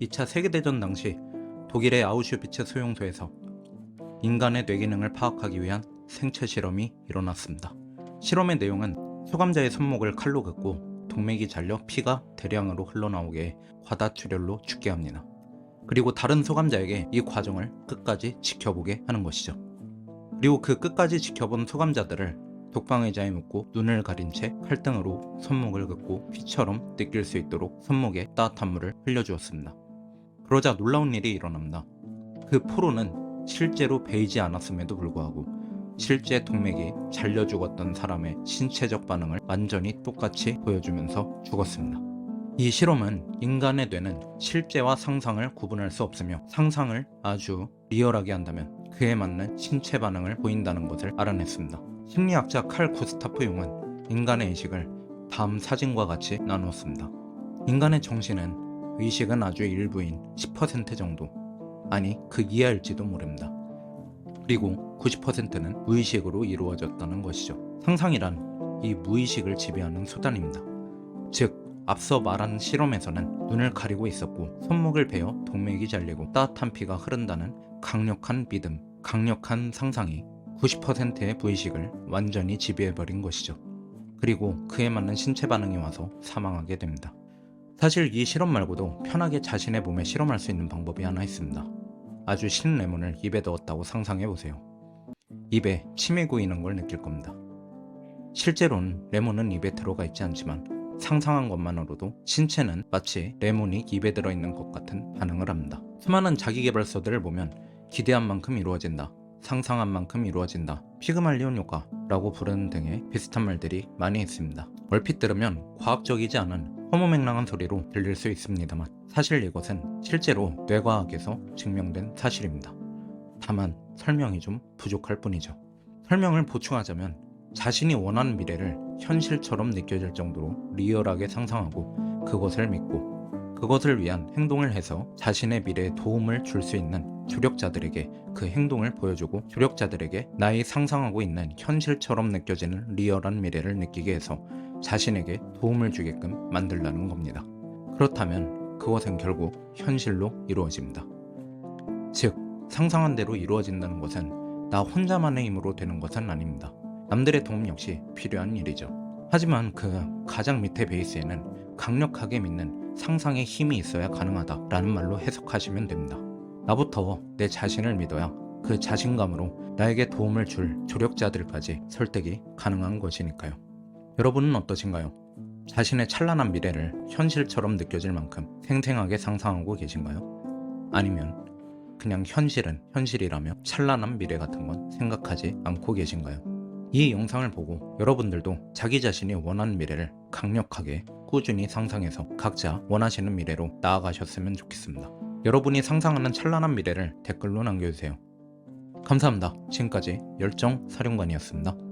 2차 세계대전 당시 독일의 아우슈비츠 수용소에서 인간의 뇌기능을 파악하기 위한 생체 실험이 일어났습니다. 실험의 내용은 수감자의 손목을 칼로 긋고 동맥이 잘려 피가 대량으로 흘러나오게 해 과다출혈로 죽게 합니다. 그리고 다른 수감자에게 이 과정을 끝까지 지켜보게 하는 것이죠. 그리고 그 끝까지 지켜본 수감자들을 독방의 자에 눕고 눈을 가린 채 칼등으로 손목을 긋고 피처럼 느낄 수 있도록 손목에 따뜻한 물을 흘려주었습니다. 그러자 놀라운 일이 일어납니다. 그 포로는 실제로 베이지 않았음에도 불구하고 실제 동맥이 잘려 죽었던 사람의 신체적 반응을 완전히 똑같이 보여주면서 죽었습니다. 이 실험은 인간의 뇌는 실제와 상상을 구분할 수 없으며 상상을 아주 리얼하게 한다면 그에 맞는 신체 반응을 보인다는 것을 알아냈습니다. 심리학자 칼 구스타프 융은 인간의 의식을 다음 사진과 같이 나누었습니다. 인간의 정신은 의식은 아주 일부인 10% 정도, 아니 그 이하일지도 모릅니다. 그리고 90%는 무의식으로 이루어졌다는 것이죠. 상상이란 이 무의식을 지배하는 수단입니다. 즉, 앞서 말한 실험에서는 눈을 가리고 있었고 손목을 베어 동맥이 잘리고 따뜻한 피가 흐른다는 강력한 믿음, 강력한 상상이 90%의 무의식을 완전히 지배해버린 것이죠. 그리고 그에 맞는 신체 반응이 와서 사망하게 됩니다. 사실 이 실험 말고도 편하게 자신의 몸에 실험할 수 있는 방법이 하나 있습니다. 아주 신 레몬을 입에 넣었다고 상상해 보세요. 입에 침이 고이는 걸 느낄 겁니다. 실제로는 레몬은 입에 들어가 있지 않지만 상상한 것만으로도 신체는 마치 레몬이 입에 들어있는 것 같은 반응을 합니다. 수많은 자기개발서들을 보면 기대한 만큼 이루어진다, 상상한 만큼 이루어진다, 피그말리온 효과라고 부르는 등의 비슷한 말들이 많이 있습니다. 얼핏 들으면 과학적이지 않은 허무맹랑한 소리로 들릴 수 있습니다만 사실 이것은 실제로 뇌과학에서 증명된 사실입니다. 다만 설명이 좀 부족할 뿐이죠. 설명을 보충하자면 자신이 원하는 미래를 현실처럼 느껴질 정도로 리얼하게 상상하고 그것을 믿고 그것을 위한 행동을 해서 자신의 미래에 도움을 줄 수 있는 조력자들에게 그 행동을 보여주고 조력자들에게 나의 상상하고 있는 현실처럼 느껴지는 리얼한 미래를 느끼게 해서 자신에게 도움을 주게끔 만들라는 겁니다. 그렇다면 그것은 결국 현실로 이루어집니다. 즉, 상상한 대로 이루어진다는 것은 나 혼자만의 힘으로 되는 것은 아닙니다. 남들의 도움 역시 필요한 일이죠. 하지만 그 가장 밑에 베이스에는 강력하게 믿는 상상의 힘이 있어야 가능하다라는 말로 해석하시면 됩니다. 나부터 내 자신을 믿어야 그 자신감으로 나에게 도움을 줄 조력자들까지 설득이 가능한 것이니까요. 여러분은 어떠신가요? 자신의 찬란한 미래를 현실처럼 느껴질 만큼 생생하게 상상하고 계신가요? 아니면 그냥 현실은 현실이라며 찬란한 미래 같은 건 생각하지 않고 계신가요? 이 영상을 보고 여러분들도 자기 자신이 원하는 미래를 강력하게 꾸준히 상상해서 각자 원하시는 미래로 나아가셨으면 좋겠습니다. 여러분이 상상하는 찬란한 미래를 댓글로 남겨주세요. 감사합니다. 지금까지 열정 사령관이었습니다.